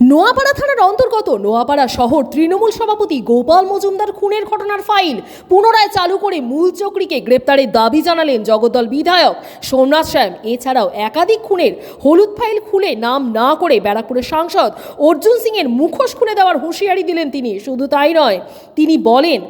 নোয়াপাড়া থানার অন্তর্গত নোয়াপাড়া শহর তৃণমূল সভাপতি গোপাল মজুমদার খুনের ঘটনার ফাইল পুনরায় চালু করে মূল চক্রীকে গ্রেপ্তারের দাবি জানালেন জগদ্দল বিধায়ক সোমনাথ শ্যাম। এছাড়াও একাধিক খুনের হলুদ ফাইল খুলে নাম না করে ব্যারাকপুরের সাংসদ অর্জুন সিংয়ের মুখোশ খুলে দেওয়ার হুঁশিয়ারি দিলেন তিনি। শুধু তাই নয়, তিনি বলেন,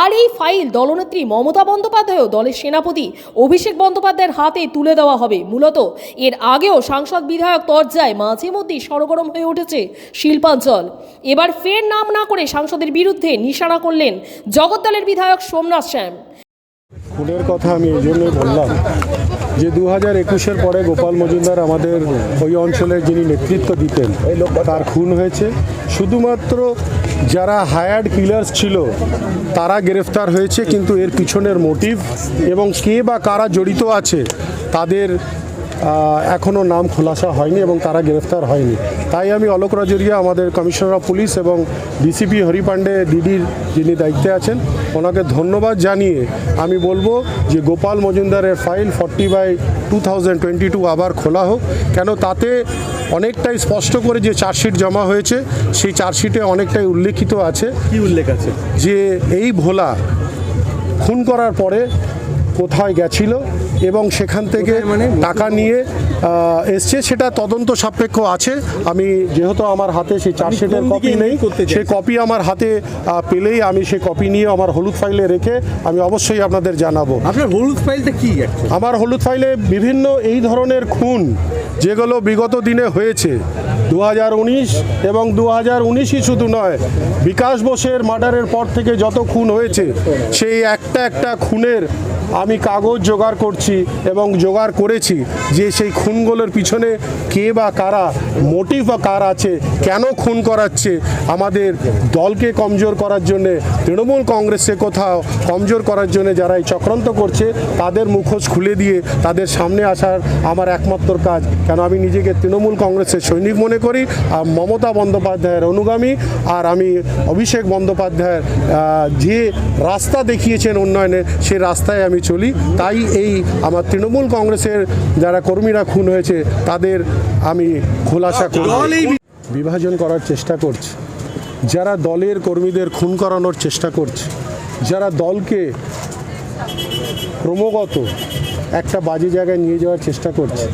আর এই ফাইল দলনেত্রী মমতা বন্দ্যোপাধ্যায় দলের সেনাপতি অভিষেক বন্দ্যোপাধ্যায়ের হাতে তুলে দেওয়া হবে। মূলত এর আগেও সাংসদ বিধায়ক তরজায় মাঝে মধ্যেই সরগরম হয়ে উঠেছে। শিল্পাঞ্চল এবার ফের নাম না করে সাংসদের বিরুদ্ধে নিশানা করলেন জগদ্দলের বিধায়ক সোমনাথ শ্যাম। খুনের কথা আমি এই জন্যই বললাম যে দু হাজার একুশের পরে গোপাল মজুমদার আমাদের ওই অঞ্চলে যিনি নেতৃত্ব দিতেন, তার খুন হয়েছে। শুধুমাত্র যারা হায়ার্ড কিলার্স ছিল, তারা গ্রেফতার হয়েছে, কিন্তু এর পিছনের মোটিভ এবং কে বা কারা জড়িত আছে, তাদের এখনও নাম খোলাসা হয়নি এবং তারা গ্রেফতার হয়নি। তাই আমি অলোক রাজরিয়া আমাদের কমিশনার অফ পুলিশ এবং ডিসিপি হরিপাণ্ডে ডিডির যিনি দায়িত্বে আছেন ওনাকে ধন্যবাদ জানিয়ে আমি বলব যে গোপাল মজুমদারের file forty by two thousand twenty two আবার খোলা হোক। কেন তাতে অনেকটাই স্পষ্ট করে যে চার্জশিট জমা হয়েছে সেই চার্জশিটে অনেকটাই উল্লেখিত আছে। কি উল্লেখ আছে? যে এই ভোলা খুন করার পরে কোথায় গেছিল এবং সেখান থেকে মানে? টাকা নিয়ে এসছে সেটা তদন্ত সাপেক্ষ আছে আমি যেহেতু আমার হাতে সেই চার্জশিটের কপি নেই? সেই কপি আমার হাতে পেলেই আমি সেই কপি নিয়ে আমার হলুদ ফাইলে রেখে আমি অবশ্যই আপনাদের জানাব আপনার হলুদ ফাইলটা কি আমার হলুদ ফাইলে বিভিন্ন এই ধরনের খুন যেগুলো বিগত দিনে হয়েছে দু হাজার উনিশ এবং দু হাজার উনিশই শুধু নয় বিকাশ বোসের মার্ডারের পর থেকে যত খুন হয়েছে সেই একটা একটা খুনের আমি কাগজ জোগাড় করছি এবং জোগাড় করেছি যে সেই খুনগুলোর পিছনে কে বা কারা মোটিভ বা কার আছে, কেন খুন করাচ্ছে, আমাদের দলকে কমজোর করার জন্যে, তৃণমূল কংগ্রেসে কোথাও কমজোর করার জন্য যারা এই চক্রান্ত করছে, তাদের মুখোশ খুলে দিয়ে তাদের সামনে আসার আমার একমাত্র কাজ। কেন আমি নিজেকে তৃণমূল কংগ্রেসের সৈনিক মনে করি, আর মমতা বন্দ্যোপাধ্যায়ের অনুগামী, আর আমি অভিষেক বন্দ্যোপাধ্যায়ের যে রাস্তা দেখিয়েছেন উন্নয়নের সে রাস্তায় আমি চলি। তাই এই আমার তৃণমূল কংগ্রেসের যারা কর্মীরা খুন হয়েছে তাদের আমি খোলাসা করি বিভাজন করার চেষ্টা করছে। যারা দলের কর্মীদের খুন করানোর চেষ্টা করছে যারা দলকে ক্রমাগত একটা বাজে জায়গায় নিয়ে যাওয়ার চেষ্টা করছে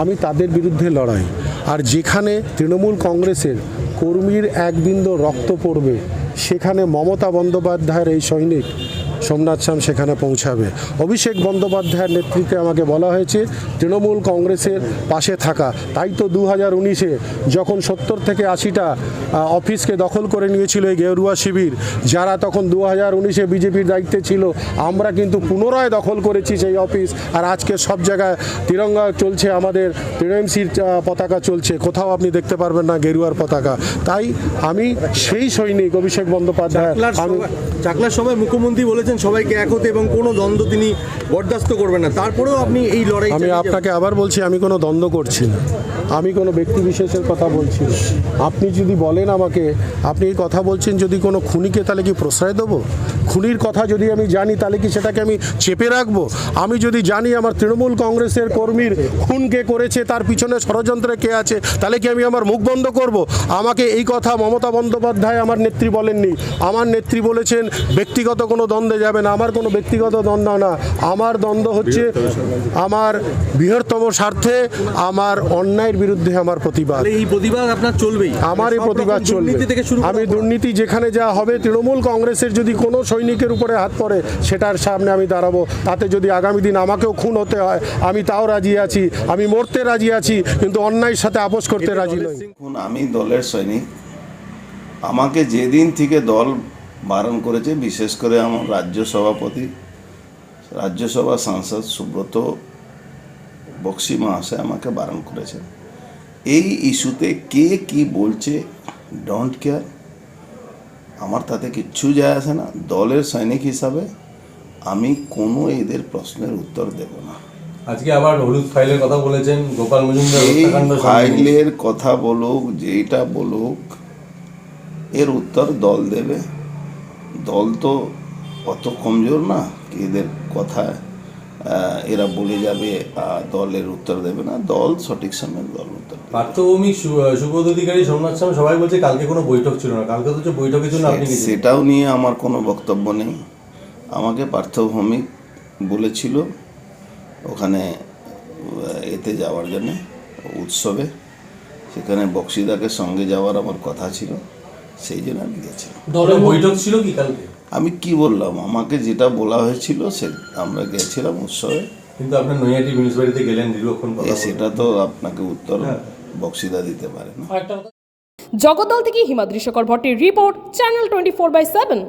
আমি তাদের বিরুদ্ধে লড়াই। আর যেখানে তৃণমূল কংগ্রেসের কর্মীর এক বিন্দু রক্ত পড়বে সেখানে মমতা বন্দ্যোপাধ্যায়ের এই সৈনিক সোমনাথ শ্যাম সেখানে পৌঁছাবে। অভিষেক বন্দ্যোপাধ্যায়ের নেতৃত্বে আমাকে বলা হয়েছে তৃণমূল কংগ্রেসের পাশে থাকা। তাই তো দু হাজার উনিশে যখন সত্তর থেকে আশিটা অফিসকে দখল করে নিয়েছিল এই গেরুয়া শিবির যারা তখন দু হাজার উনিশে বিজেপির দায়িত্বে ছিল আমরা কিন্তু পুনরায় দখল করেছি সেই অফিস। আর আজকে সব জায়গায় তিরঙ্গা চলছে আমাদের টিএমসির পতাকা চলছে। কোথাও আপনি দেখতে পারবেন না গেরুয়ার পতাকা। তাই আমি সেই সৈনিক অভিষেক বন্দ্যোপাধ্যায় চাকলার চাকলার সময় মুখ্যমন্ত্রী বলেছেন সবাইকে এক হতে এবং কোনো দ্বন্দ্ব তিনি বরদাস্ত করবেন না। তারপরেও আপনি এই লড়াই আমি আপনাকে আবার বলছি আমি কোনো দ্বন্দ্ব করছি না। আমি কোনো ব্যক্তি বিশেষের কথা বলছি না। আপনি যদি বলেন আমাকে আপনি এই কথা বলছেন যদি কোনো খুনিকে তাহলে কি প্রশ্রয় দেবো? খুনির কথা যদি আমি জানি তাহলে কি সেটাকে আমি চেপে রাখব? আমি যদি জানি আমার তৃণমূল কংগ্রেসের কর্মীর খুন কে করেছে তার পিছনে ষড়যন্ত্রে কে আছে তাহলে কি আমি আমার মুখ বন্ধ করব? আমাকে এই কথা মমতা বন্দ্যোপাধ্যায় আমার নেত্রী বলেননি। আমার নেত্রী বলেছেন ব্যক্তিগত কোনো দ্বন্দ্বে যাবে না আমার কোনো ব্যক্তিগত দ্বন্দ্ব না। আমার দ্বন্দ্ব হচ্ছে আমার বৃহত্তম স্বার্থে আমার অন্যায়ের বিরুদ্ধে আমার প্রতিবাদ। এই প্রতিবাদ আপনার চলবেই। আমার এই প্রতিবাদ চলবে। আমি দুর্নীতি যেখানে যা হবে তৃণমূল কংগ্রেসের যদি কোনো সৈনিকের উপরে হাত পড়ে সেটার সামনে আমি দাঁড়াবো। তাতে যদি আগামী দিন আমাকেও খুন হতে হয় আমি তাও রাজি আছি। আমি মরতে রাজি আছি কিন্তু অন্যায়ের সাথে আপোষ করতে রাজি নই। আমি দলের সৈনিক। আমাকে যেদিন থেকে দল বারণ করেছে বিশেষ করে আমার রাজ্য সভাপতি রাজ্যসভা সাংসদ সুব্রত বক্সি মহাশয় আমাকে বারণ করেছেন। এই ইস্যুতে কে কি বলছে ডোন্ট কেয়ার আমার তাতে কিচ্ছু যায় আসে না। দলের সৈনিক হিসাবে আমি কোনো এদের প্রশ্নের উত্তর দেব না। আজকে আবার হলুদ ফাইলের কথা বলেছেন গোপাল মজুমদার এই ফাইলের কথা বলুক যেইটা বলুক এর উত্তর দল দেবে। দল তো অত কমজোর না কি এদের কথা এরা বলে যাবে দলের উত্তর দেবে না দল সঠিক সময়ে দল উত্তর দেবে। পার্থভৌমিক সু- সুবোধ অধিকারী সোমনাথ স্বামী সবাই বলছে কালকে কোনো বৈঠক ছিল না কালকে তো বৈঠকের জন্য আপনি সেটাও নিয়ে আমার কোনো বক্তব্য নেই। আমাকে পার্থভৌমিক বলেছিল ওখানে এতে যাওয়ার জন্য উৎসবে। সেখানে বক্সিদাকে সঙ্গে যাওয়ার আমার কথা ছিল। সেই জন্য আমি গেছিলাম। দলের বৈঠক ছিল কি কালকে? আমি কি বললাম? আমাকে যেটা বলা হয়েছিল সে আমরা গেছিলাম উৎসবে। কিন্তু আপনার নৈহাটি মিউনিসিপ্যালিটিতে গেলেন দীর্ঘক্ষণ। সেটা তো আপনাকে উত্তর বক্সিদা দিতে পারে না। জগদ্দল থেকে হিমাদ্রি শকর ভট্টের report channel twenty four by seven